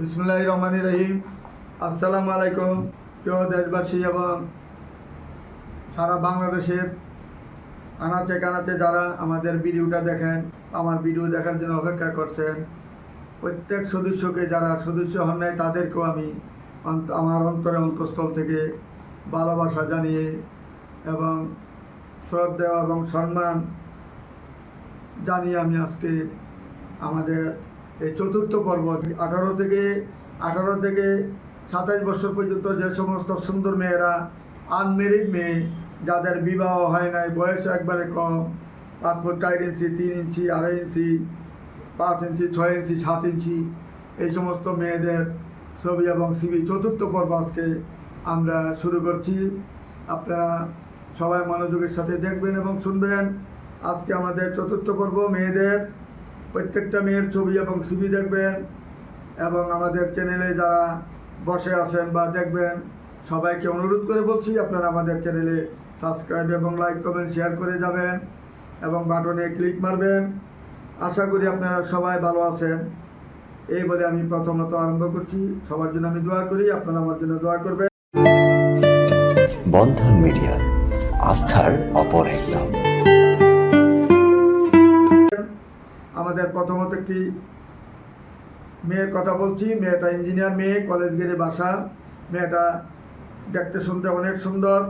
বিসমুল্লাহ রহমান রহিম। আসসালামু আলাইকুম প্রিয় দেশবাসী এবং সারা বাংলাদেশের আনাচে কানাচে যারা আমাদের ভিডিওটা দেখেন, আমার ভিডিও দেখার জন্য অপেক্ষা করছেন, প্রত্যেক সদস্যকে যারা সদস্য হন নাই, তাদেরকেও আমি আমার অন্তরে অন্তঃস্থল থেকে ভালোবাসা জানিয়ে এবং শ্রদ্ধা এবং সম্মান জানিয়ে আমি আজকে আমাদের এই চতুর্থ পর্ব, আঠারো থেকে আঠারো থেকে সাতাইশ বছর পর্যন্ত যে সমস্ত সুন্দর মেয়েরা আনমেরিড মেয়ে, যাদের বিবাহ হয় নাই, বয়স একবারে কম, পাঁচ ফুট চার ইঞ্চি, তিন ইঞ্চি, আড়াই ইঞ্চি, পাঁচ ইঞ্চি, ছয় ইঞ্চি, সাত ইঞ্চি, এই সমস্ত মেয়েদের ছবি এবং সিবি চতুর্থ পর্ব আজকে আমরা শুরু করছি। আপনারা সবাই মনোযোগের সাথে দেখবেন এবং শুনবেন। আজকে আমাদের চতুর্থ পর্ব, মেয়েদের প্রত্যেকটা মেয়ের ছবি এবং সিবি দেখবেন এবং আমাদের চ্যানেলে যারা বসে আছেন বা দেখবেন, সবাইকে অনুরোধ করে বলছি আপনারা আমাদের চ্যানেলে সাবস্ক্রাইব এবং লাইক কমেন্ট শেয়ার করে যাবেন এবং বাটনে ক্লিক মারবেন। আশা করি আপনারা সবাই ভালো আছেন। এই বলে আমি প্রথমত আরম্ভ করছি। সবার জন্য আমি দোয়া করি, আপনারা আমার জন্য দোয়া করবেন। বন্ধন মিডিয়া, আস্থার অপর এক নাম। আমাদের প্রথমত একটি মেয়ের কথা বলছি। মেয়েটা ইঞ্জিনিয়ার মেয়ে, কলেজ গেটে বাসা। মেয়েটা দেখতে শুনতে অনেক সুন্দর।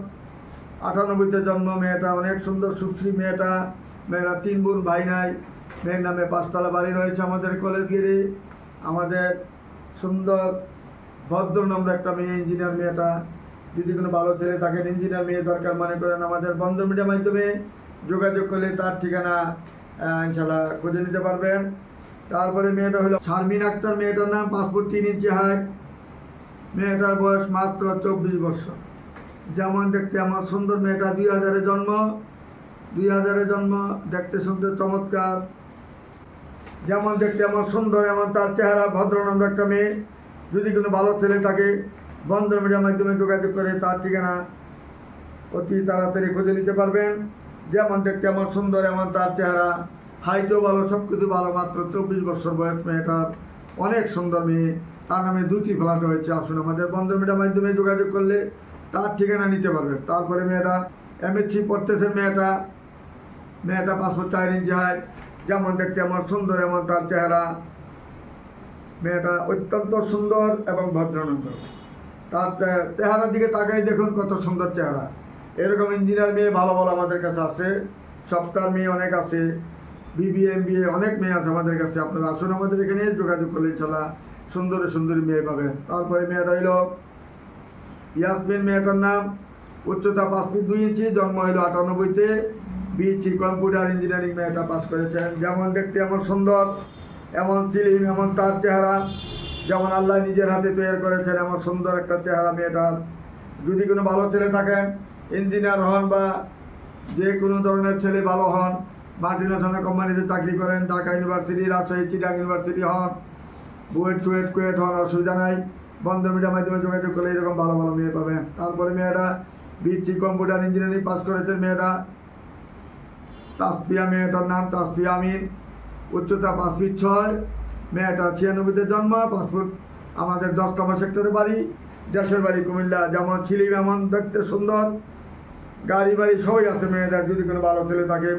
আটানব্বইতে জন্ম, মেয়েটা অনেক সুন্দর, সুশ্রী মেয়েটা। মেয়েরা তিন বোন, ভাই নাই। মেয়ের নামে পাঁচতলা বাড়ি রয়েছে আমাদের কলেজ গেটে। আমাদের সুন্দর, ভদ্র নম্র একটা মেয়ে, ইঞ্জিনিয়ার মেয়েটা। যদি কোনো ভালো ছেলে থাকেন, ইঞ্জিনিয়ার মেয়ে দরকার মনে করেন আমাদের বন্ধ মিডিয়ার মাধ্যমে যোগাযোগ করলে তার ঠিকানা ইনশাল্লাহ খুঁজে নিতে পারবেন। তারপরে মেয়েটা হলো শারমিন আক্তার। মেয়েটার নাম পাসপোর্ট তিন ইঞ্চি হাইট। মেয়েটার বয়স মাত্র চব্বিশ বছর। যেমন দেখতে আমার সুন্দর মেয়েটা। দুই হাজারে জন্ম। দুই হাজারে জন্ম। দেখতে শুনতে চমৎকার। যেমন দেখতে আমার সুন্দর, এমন তার চেহারা ভদ্র নম্র একটা মেয়ে। যদি কোনো ভালো ছেলে থাকে বন্ধ মিডিয়ার মাধ্যমে যোগাযোগ করে তার ঠিকানা অতি তাড়াতাড়ি খুঁজে নিতে পারবেন। যেমন দেখতে আমার সুন্দর, এমন তার চেহারা। হাইটও ভালো সব কিছু ভালো, মাত্র চব্বিশ বছর বয়স মেয়েটার। অনেক সুন্দর মেয়ে। তার নামে দুটি ফ্ল্যাট হয়েছে আসুন আমাদের বন্ধ মিডিয়ার মাধ্যমে যোগাযোগ করলে তার ঠিকানা নিতে পারবেন। তারপরে মেয়েটা এমএসসি পড়তেছে মেয়েটা। মেয়েটা পাঁচশো চার ইঞ্চি হয় যেমন দেখতে আমার সুন্দর, এমন তার চেহারা। মেয়েটা অত্যন্ত সুন্দর এবং ভদ্রনম্র তার চেহারার দিকে তাকাই দেখুন কত সুন্দর চেহারা। এরকম ইঞ্জিনিয়ার মেয়ে ভালো ভালো আমাদের কাছে আছে। সফটওয়্যার মেয়ে অনেক আছে বিবিএম বিএ অনেক মেয়ে আছে আমাদের কাছে। আপনারা আসুন আমাদের এখানে, যোগাযোগ করলে চলা সুন্দরী সুন্দরী মেয়ে পাবে। তারপরে মেয়েটা হইল ইয়াসমিন মেয়েটার নাম। উচ্চতা পাঁচ ফিট দুই ইঞ্চি, জন্ম হইল আটানব্বইতে বিএসসি কম্পিউটার ইঞ্জিনিয়ারিং মেয়েটা পাস করেছেন। যেমন দেখতে এমন সুন্দর, এমন সিলিম এমন তার চেহারা। যেমন আল্লাহ নিজের হাতে তৈরি করেছেন, এমন সুন্দর একটা চেহারা মেয়েটার। যদি কোনো ভালো ছেলে থাকেন ইঞ্জিনিয়ার হন বা যে কোনো ধরনের ছেলে ভালো হন মাল্টিনেশনাল কোম্পানিতে চাকরি করেন, ঢাকা ইউনিভার্সিটি রাজশাহী চিটাং ইউনিভার্সিটি হন, বুয়েট, কুয়েট কুয়েট হন, অসুবিধা নাই। বন্ধ মিডিয়ার মাধ্যমে যোগাযোগ করলে এরকম ভালো ভালো মেয়ে পাবেন। তারপরে মেয়েরা বিএসসি কম্পিউটার ইঞ্জিনিয়ারিং পাস করেছেন মেয়েরা তাসফিয়া মেয়েটার নাম তাসফিয়া আমিন। উচ্চতা পাঁচ ফিট ছয়, মেয়েটা ছিয়ানব্বইতে জন্ম পাসপোর্ট আমাদের দশতম সেক্টরে বাড়ি, দেশের বাড়ি কুমিল্লা। যেমন ছিলিম এমন দেখতে সুন্দর। গাড়ি বাড়ি সবই আছে, মেয়েদের, যদি কোনো ভালো ছেলে থাকে,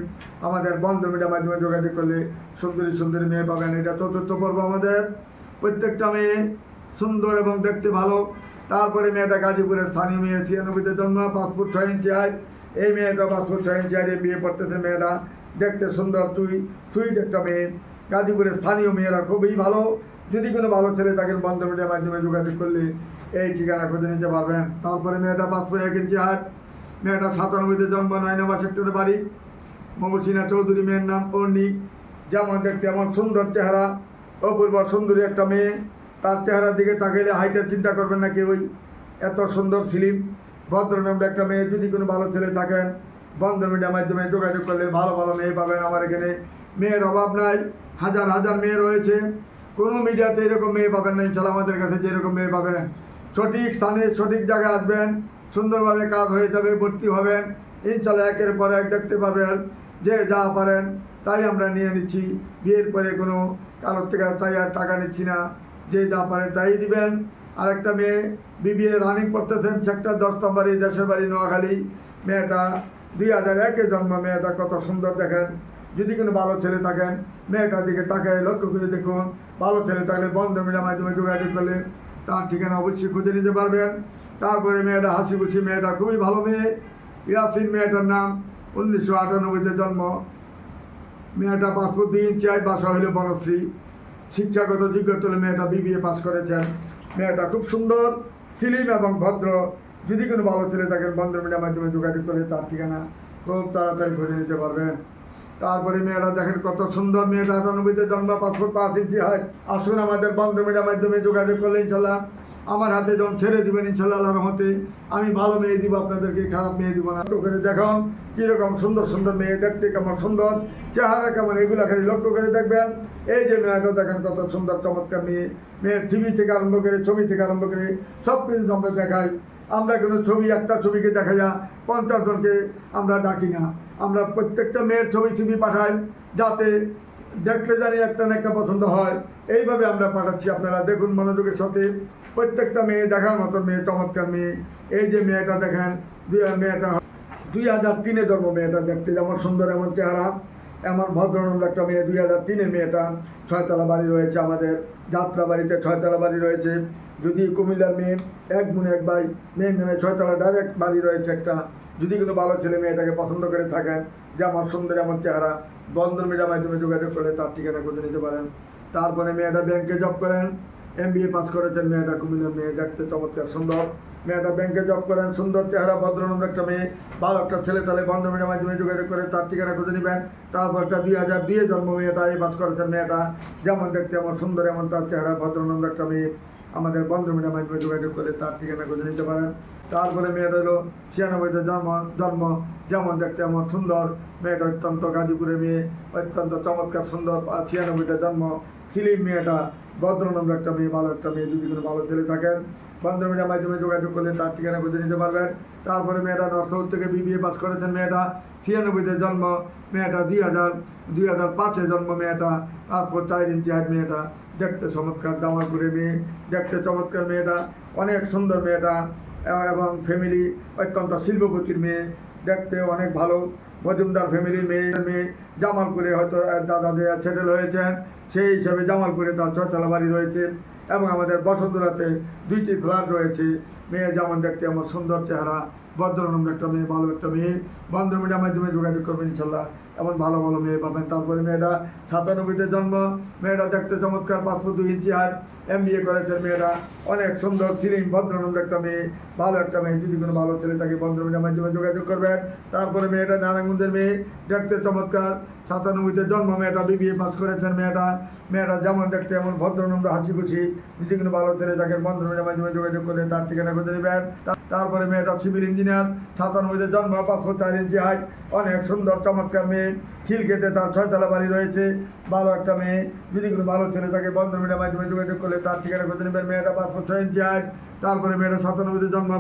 আমাদের বন্ধ মিডিয়ার মাধ্যমে যোগাযোগ করলে সুন্দরী সুন্দরী মেয়ে পাবেন। এটা চতুর্থ পর্ব আমাদের। প্রত্যেকটা মেয়ে সুন্দর এবং দেখতে ভালো। তারপরে মেয়েটা গাজীপুরের স্থানীয় মেয়ে, ছিয়ানব্বইতে জন্ম, পাসপোর্ট ছয় ইঞ্চি আয় এই মেয়েটা পাসপোর্ট ছয় ইঞ্চি আয় বিয়ে পড়তেছে মেয়েরা দেখতে সুন্দর, তুই, সুইট একটা মেয়ে। গাজীপুরের স্থানীয় মেয়েরা খুবই ভালো। যদি কোনো ভালো ছেলে থাকেন বন্ধ মিডিয়ার মাধ্যমে যোগাযোগ করলে এই ঠিকানা খুঁজে নিতে পারবেন। তারপরে মেয়েটা পাসপোর্ট এক ইঞ্চি হাট মেয়েটা সাতানব্বইতে জন্ম, নয় নম্বর সেক্টরে বাড়ি। মমসিনা চৌধুরী মেয়ের নাম অর্ণি। যেমন দেখতে এমন সুন্দর চেহারা, অপূর্ব সুন্দরী একটা মেয়ে। তার চেহারার দিকে তাকাইলে হাইটের চিন্তা করবেন না কেউই। এত সুন্দর ফিল্ম ভদ্রনম্র একটা মেয়ে। যদি কোনো ভালো ছেলে থাকেন বন্ধ মিডিয়ার মাধ্যমে যোগাযোগ করলে ভালো ভালো মেয়ে পাবেন আমার এখানে। মেয়ের অভাব নাই, হাজার হাজার মেয়ে রয়েছে। কোনো মিডিয়াতে এরকম মেয়ে পাবেন না, ইনশাল্লাহ আমাদের কাছে যেরকম মেয়ে পাবেন। সঠিক স্থানে সঠিক জায়গায় আসবেন। সুন্দরভাবে কাজ হয়ে যাবে, ভর্তি হবেন। ইনশাল্লাহ একের পর এক দেখতে পাবেন যে যা পারেন তাই আমরা নিয়ে নিচ্ছি। বিয়ের পরে কোনো কারোর থেকে তাই আর টাকা নিচ্ছি না। যে যা পারেন তাই দিবেন। আরেকটা মেয়ে বিবিএ রানিং করতেছেন সেক্টর দশ নম্বরে দেশের বাড়ি নোয়াখালী। মেয়েটা দুই হাজার একে জন্ম, মেয়েটা কত সুন্দর দেখেন। যদি কোনো ভালো ছেলে থাকেন, মেয়েটার দিকে তাকায়, লক্ষ্য করে দেখুন। ভালো ছেলে থাকলে বন্ধ মিডিয়ার মাধ্যমে যোগাযোগ করলে তার ঠিকানা অবশ্যই খুঁজে নিতে পারবেন। তারপরে মেয়েটা হাসি খুশি মেয়েটা খুবই ভালো মেয়ে। ইয়াসিন মেয়েটার নাম, উনিশশো আটানব্বইতে জন্ম। মেয়েটা পাসপোর্ট ইঞ্চি, আয় বাসা হইল বনশ্রী। শিক্ষাগত যোগ্যতা মেয়েটা বিবিএ পাস করেছেন। মেয়েটা খুব সুন্দর সিলিম এবং ভদ্র। যদি কোনো ভালো ছেলে থাকেন বন্ধ মিডিয়ার মাধ্যমে যোগাযোগ করে তার ঠিকানা খুব তাড়াতাড়ি খুঁজে নিতে পারবেন। তারপরে মেয়েরা দেখেন কত সুন্দর, মেয়েটা আটানব্বইতে জন্ম পাসপোর্ট পাঁচ ইঞ্চি হয়। আসুন আমাদের বন্ধ মিডিয়ার মাধ্যমে যোগাযোগ করলে ইনশাল্লাহ আমার হাতে যখন ছেড়ে দিবেন ইনশাল্লাহ রহমতে, আমি ভালো মেয়ে দিব, আপনাদেরকে খারাপ মেয়ে দিব না। লক্ষ্য করে দেখুন, কীরকম সুন্দর সুন্দর মেয়ে, দেখতে কেমন সুন্দর, চেহারা কেমন, এগুলো খালি লক্ষ্য করে দেখবেন। এই যে মেয়েটা দেখেন কত সুন্দর, চমৎকার মেয়ে। মেয়ের টিভি থেকে আরম্ভ করে, ছবি থেকে আরম্ভ করে সব কিছু আমরা দেখাই, আমরা কোনো ছবি, একটা ছবিকে দেখা যা পঞ্চাশ জনকে আমরা ডাকি না। আমরা প্রত্যেকটা মেয়ের ছবি ছবি পাঠাই, যাতে দেখতে জানি একটা না একটা পছন্দ হয়। এইভাবে আমরা পাঠাচ্ছি আপনারা। দেখুন, মনোযোগের সাথে প্রত্যেকটা মেয়ে দেখার মতো মেয়ে, চমৎকার মেয়ে। এই যে মেয়েটা দেখেন, দুই মেয়েটা দুই হাজার তিনে জন্ম মেয়েটা দেখতে। যেমন সুন্দর, এমন চেহারা। এমন ভদ্রনম্র একটা মেয়ে। দুই হাজার তিনে মেয়েটা ছয়তলা বাড়ি রয়েছে আমাদের। যাত্রা বাড়িতে ছয়তলা বাড়ি রয়েছে। যদি কুমিল্লার মেয়ে, এক গুণে এক ভাই মেয়ে নেমে ছয়তলা ডাইরেক্ট বাড়ি রয়েছে একটা। যদি কোনো ভালো ছেলে মেয়ে মেয়েটাকে পছন্দ করে থাকেন, যে আমার সুন্দর এমন চেহারা বন্ধন মিডিয়ার মাধ্যমে যোগাযোগ করে তার ঠিকানা খুঁজে নিতে পারেন। তারপরে মেয়েটা ব্যাংকে জব করেন। এম বি এ পাস করেছেন, মেয়েটা কুমিল্লার মেয়ে, দেখতে চমৎকার, সুন্দর। মেয়েটা ব্যাংকে জব করেন, সুন্দর চেহারা ভদ্রনম্র একটা মেয়ে, ভালো একটা ছেলে, তাহলে বন্ধ মিডিয়ার মাধ্যমে যোগাযোগ করে তার ঠিকানা খুঁজে নেবেন। তারপর একটা দুই হাজার দুয়ে জন্ম মেয়েটা এই পাস করেছেন মেয়েটা। যেমন দেখতে আমার সুন্দর, এমন তার চেহারা ভদ্রনম্র একটা মেয়ে। আমাদের বন্ধু মিডিয়ার মাধ্যমে যোগাযোগ করে তার ঠিকানা খুঁজে নিতে পারেন। তারপরে মেয়েটা হলো ছিয়ানব্বইতে জন্ম জন্ম যেমন দেখতে আমার সুন্দর। মেয়েটা অত্যন্ত গাজীপুরের মেয়ে, অত্যন্ত চমৎকার সুন্দর। ছিয়ানব্বইতে জন্ম, সিলিম মেয়েটা ভদ্রনম্র একটা মেয়ে, ভালো একটা মেয়ে যদি কোনো ভালো ছেলে থাকেন। বন্ধ মিডিয়ার মাধ্যমে যোগাযোগ করলে তার ঠিকানা খুঁজে নিতে পারবেন। তারপরে মেয়েটা নর্থ থেকে বিবিএ পাস করেছেন মেয়েটা। ছিয়ানব্বইতে জন্ম, মেয়েটা দুই হাজার দুই হাজার পাঁচে জন্ম মেয়েটা। পাসপোর্ট চার ইঞ্চি হাইট মেয়েটা। দেখতে চমৎকার জামালপুরের মেয়ে, দেখতে চমৎকার মেয়েটা। অনেক সুন্দর মেয়েটা। এবং ফ্যামিলি অত্যন্ত শিল্পপতির মেয়ে। দেখতে অনেক ভালো। মজুমদার ফ্যামিলির মেয়ে মেয়ে, জামালপুরে হয়তো দাদা দেয়া সেটেল হয়েছেন সেই হিসাবে জামালপুরে তার ছয়তলা বাড়ি রয়েছে এবং আমাদের বসন্তরাতে দুইটি ফ্ল্যাট রয়েছে। মেয়ে যেমন দেখতে আমার সুন্দর চেহারা। ভদ্রনম্র একটা মেয়ে, ভালো একটা মেয়ে। বন্ধ মিডিয়ার মাধ্যমে যোগাযোগ করবেন ইনশাল্লাহ। এমন ভালো ভালো মেয়ে পাবেন। তারপরে মেয়েটা সাতানব্বইতে জন্ম। মেয়েটা দেখতে চমৎকার পাঁচশো দুই ইঞ্চি হাত। এম বি এ করেছে মেয়েটা। অনেক সুন্দর সিলিম ভদ্রনম্র একটা মেয়ে। ভালো একটা মেয়ে। যদি কোনো ভালো ছেলে তাকে বন্ধ মিডিয়ার মাধ্যমে যোগাযোগ করবেন। তারপরে মেয়েটা নারায়ণগঞ্জের মেয়ে। দেখতে চমৎকার। সাতানব্বইতে জন্ম, মেয়েটা বিবিএ পাস করেছেন, মেয়েটা মেয়েটা যেমন দেখতে এমন ভদ্রনম্র হাসি খুশি কোনো ভালো ছেলে থাকে বন্ধ মিডিয়ার মাধ্যমে যোগাযোগ করলে তার ঠিকানা খুঁজে নেবেন তারপরে মেয়েটা সিভিল ইঞ্জিনিয়ার সাতানব্বইতে জন্ম পাঁচশো চার ইঞ্চি হাইট অনেক সুন্দর, চমৎকার মেয়ে। খিলকেতে তার ছয়তলা বাড়ি রয়েছে। ভালো একটা মেয়ে। যদি কোনো ভালো ছেলে থাকে বন্ধ মিডিয়ার মাধ্যমে যোগাযোগ করলে তার ঠিকানা খুঁজে নেবেন মেয়েটা পাঁচশো ছয় ইঞ্চি হাইট তারপরে মেয়েটা সাতানব্বইতে জন্ম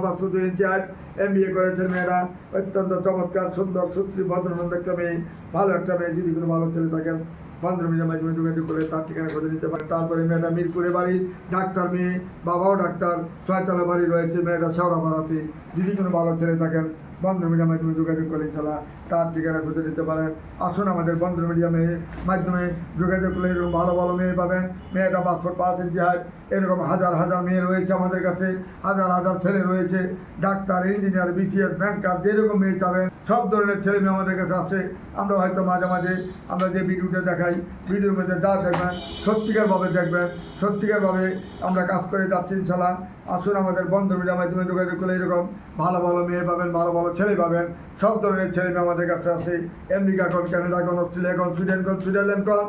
inch height M B A করেছে মেয়েরা। অত্যন্ত চমৎকার, সুন্দর, সুশ্রী ভদ্রনন্দ একটা মেয়ে, ভালো একটা মেয়ে, যদি কোনো ভালো ছেলে থাকেন বন্ধ মিডিয়ার মাধ্যমে যোগাযোগ করে তার ঠিকানা করে নিতে পারে। তারপরে মেয়েটা মিরপুরে বাড়ি, ডাক্তার মেয়ে, বাবাও ডাক্তার, ছয়তলা বাড়ি রয়েছে মেয়েটা, শেওড়াপাড়াতে। যদি কোনো ভালো ছেলে থাকেন বন্ধ মিডিয়ার মাধ্যমে যোগাযোগ করে, ইনশাল্লাহ তার ঠিকানা খুঁজে নিতে পারেন। আসুন আমাদের বন্ধ মিডিয়ামের মাধ্যমে যোগাযোগ করলে এরকম ভালো ভালো মেয়ে পাবেন। মেয়েটা পাসপোর্ট পাঁচ ইঞ্চি হাইট এরকম হাজার হাজার মেয়ে রয়েছে আমাদের কাছে। হাজার হাজার ছেলে রয়েছে। ডাক্তার, ইঞ্জিনিয়ার, বিসিএস, ব্যাংকার, যেরকম মেয়ে চাবেন, সব ধরনের ছেলে মেয়ে আমাদের কাছে আসে আমরা হয়তো মাঝে মাঝে আমরা যে ভিডিওটা দেখাই, ভিডিওর মধ্যে যা দেখবেন, সত্যিকারভাবে দেখবেন, সত্যিকারভাবে আমরা কাজ করে যাচ্ছি ইনশাল্লাহ আসুন আমাদের বন্ধ মিডিয়ার মাধ্যমে যোগাযোগ করলে এরকম ভালো ভালো মেয়ে পাবেন, ভালো ভালো ছেলে পাবেন, সব ধরনের ছেলে মেয়ে আমাদের কাছে আছে আমেরিকা কোন, কানাডা কোন, অস্ট্রেলিয়া কোন, সুইডেন কোন, সুইজারল্যান্ড কোন,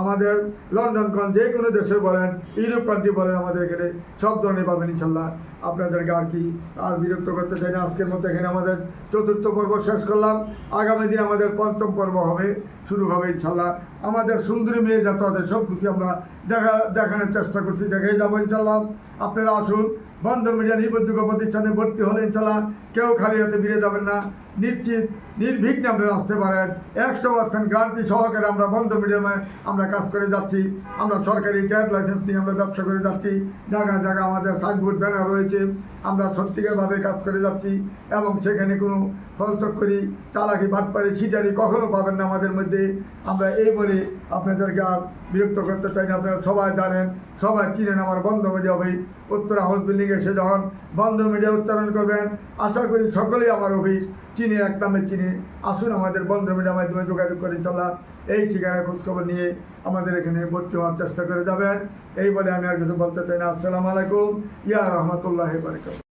আমাদের লন্ডন কোন, যে কোনো দেশে বলেন, ইউরোপ কান্ট্রি বলেন, আমাদের এখানে সব ধরনের পাবেন ইনশাল্লাহ। আপনাদেরকে আর কি আর বিরক্ত করতে চাই না, আজকের মতো এখানে আমাদের চতুর্থ পর্ব শেষ করলাম। আগামী দিন আমাদের পঞ্চম পর্ব হবে, শুরু হবে ইনশাল্লাহ। আমাদের সুন্দরী মেয়ে যাতে আছে, সব কিছু আমরা দেখা, দেখানোর চেষ্টা করছি, দেখে যাব ইনশাল্লাহ। আপনারা আসুন, বন্ধন মিডিয়া নির্ভরযোগ্য প্রতিষ্ঠানে ভর্তি হলে ইনশাল্লাহ কেউ খালি হাতে ফিরে যাবেন না। নিশ্চিত নির্বিঘ্নে আপনারা আসতে পারেন একশো পার্সেন্ট গ্যারান্টি সহকারে আমরা বন্ধ মিডিয়ামে আমরা কাজ করে যাচ্ছি। আমরা সরকারি ট্যাগ লাইসেন্স নিয়ে আমরা ব্যবসা করে যাচ্ছি। জায়গায় জায়গায় আমাদের সাইনবোর্ড ব্যানার রয়েছে। আমরা সত্যিকারভাবে কাজ করে যাচ্ছি। এবং সেখানে কোনো ফলচক্করি, চালাকি, বাটপারি, ছিটারি কখনো পাবেন না আমাদের মধ্যে। আমরা এই বলে আপনাদেরকে আর বিরক্ত করতে চাই আপনারা সবাই জানেন, সবাই চিনেন আমার বন্ধ media office. Uttara house building এসে যখন বন্ধ মিডিয়া উচ্চারণ করবেন, আশা করি সকলেই আমার অফিস চিনে এক চিনি আসুন, আমাদের বন্ধ মিডিয়ার মাধ্যমে যোগাযোগ করে চলা এই ঠিকানা খোঁজখবর নিয়ে আমাদের এখানে ভর্তি হওয়ার চেষ্টা করে যাবেন। এই বলে আমি আর কিছু বলতে চাই না। আসসালামু আলাইকুম। ইয়া রহমতুল্লাহ বারকাত